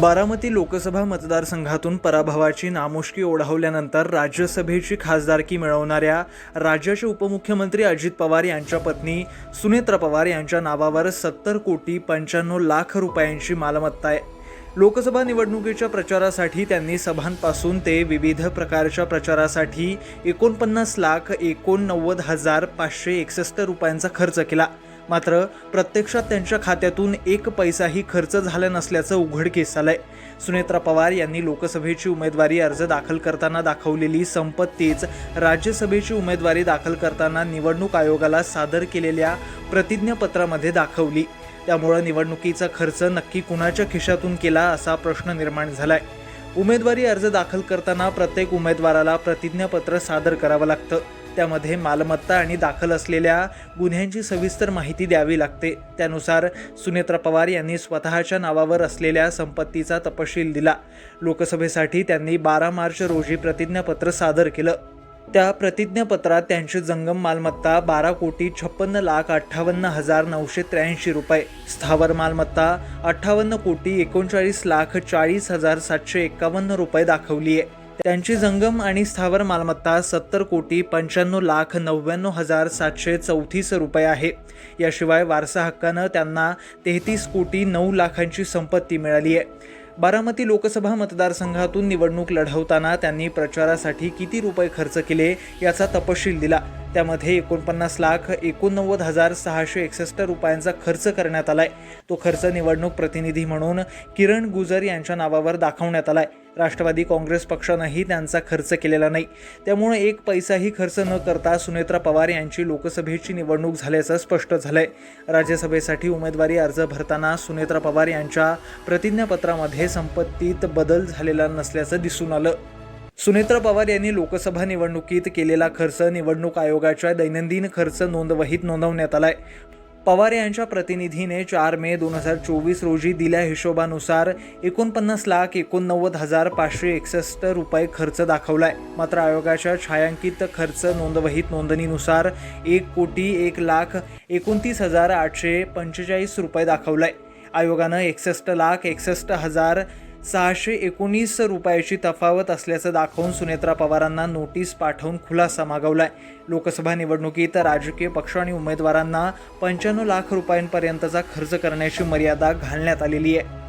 बारामती लोकसभा मतदारसंघातून पराभवाची नामुष्की ओढावल्यानंतर राज्यसभेची खासदारकी मिळवणाऱ्या राज्याचे उपमुख्यमंत्री अजित पवार यांच्या पत्नी सुनेत्रा पवार यांच्या नावावर सत्तर कोटी पंच्याण्णव लाख रुपयांची मालमत्ता आहे. लोकसभा निवडणुकीच्या प्रचारासाठी त्यांनी सभांपासून ते विविध प्रकारच्या प्रचारासाठी एकोणपन्नास लाख एकोणनव्वद हजार पाचशे एकसष्ट रुपयांचा खर्च केला. मात्र प्रत्यक्षात त्यांच्या खात्यातून एक पैसाही खर्च झाला नसल्याचं उघडकीस आलंय सुनेत्रा पवार यांनी लोकसभेची उमेदवारी अर्ज दाखल करताना दाखवलेली संपत्तीच राज्यसभेची उमेदवारी दाखल करताना निवडणूक आयोगाला सादर केलेल्या प्रतिज्ञापत्रामध्ये दाखवली. त्यामुळं निवडणुकीचा खर्च नक्की कुणाच्या खिशातून केला असा प्रश्न निर्माण झालाय. उमेदवारी अर्ज दाखल करताना प्रत्येक उमेदवाराला प्रतिज्ञापत्र सादर करावं लागतं. त्यामध्ये मालमत्ता आणि दाखल असलेल्या गुन्ह्यांची सविस्तर माहिती द्यावी लागते. त्यानुसार सुनेत्रा पवार यांनी स्वतःच्या नावावर असलेल्या संपत्तीचा तपशील दिला. लोकसभेसाठी त्यांनी बारा मार्च रोजी प्रतिज्ञापत्र सादर केलं. त्या प्रतिज्ञापत्रात त्यांची जंगम मालमत्ता बारा कोटी छप्पन्न लाख अठ्ठावन्न हजार नऊशे त्र्याऐंशी रुपये. स्थावर मालमत्ता अठ्ठावन्न कोटी एकोणचाळीस लाख चाळीस हजार सातशे एक्कावन्न रुपये दाखवली आहे त्यांची जंगम आणि स्थावर मालमत्ता सत्तर कोटी पंच्याण्णव लाख नव्याण्णव हजार सातशे चौतीस रुपये आहे. याशिवाय वारसा हक्कानं त्यांना तेहतीस कोटी नऊ लाखांची संपत्ती मिळाली आहे. बारामती लोकसभा मतदारसंघातून निवडणूक लढवताना त्यांनी प्रचारासाठी किती रुपये खर्च केले याचा तपशील दिला. त्यामध्ये एकोणपन्नास लाख एकोणनव्वद हजार सहाशे एकसष्ट रुपयांचा खर्च करण्यात आलाय. तो खर्च निवडणूक प्रतिनिधी म्हणून किरण गुजर यांच्या नावावर दाखवण्यात आलाय. राष्ट्रवादी काँग्रेस पक्षानंही त्यांचा खर्च केलेला नाही. त्यामुळे एक पैसाही खर्च न करता सुनेत्रा पवार यांची लोकसभेची निवडणूक झाल्याचं स्पष्ट झालंय. राज्यसभेसाठी उमेदवारी अर्ज भरताना सुनेत्रा पवार यांच्या प्रतिज्ञापत्रामध्ये संपत्तीत बदल झालेला नसल्याचं दिसून आलं. सुनेत्रा पवार यांनी लोकसभा निवडणुकीत केलेला खर्च निवडणूक आयोगाच्या दैनंदिन खर्च नोंदवहीत नोंदवण्यात आलाय. पवार यांच्या प्रतिनिधीने चार मे दोन हजार चोवीस रोजी दिल्या हिशोबानुसार एकोणपन्नास लाख एकोणनव्वद हजार पाचशे एकसष्ट रुपये खर्च दाखवलाय. मात्र आयोगाच्या छायांकित खर्च नोंदवहीत नोंदणीनुसार एक कोटी एक लाख एकोणतीस हजार आठशे पंचेचाळीस रुपये दाखवलाय. आयोगानं एकसष्ट लाख एकसष्ट हजार सहाशे एकोणीस रुपयाची तफावत असल्याचं दाखवून सुनेत्रा पवारांना नोटीस पाठवून खुलासा मागवलाय. लोकसभा निवडणुकीत राजकीय पक्ष आणि उमेदवारांना पंच्याण्णव लाख रुपयांपर्यंतचा खर्च करण्याची मर्यादा घालण्यात आलेली आहे.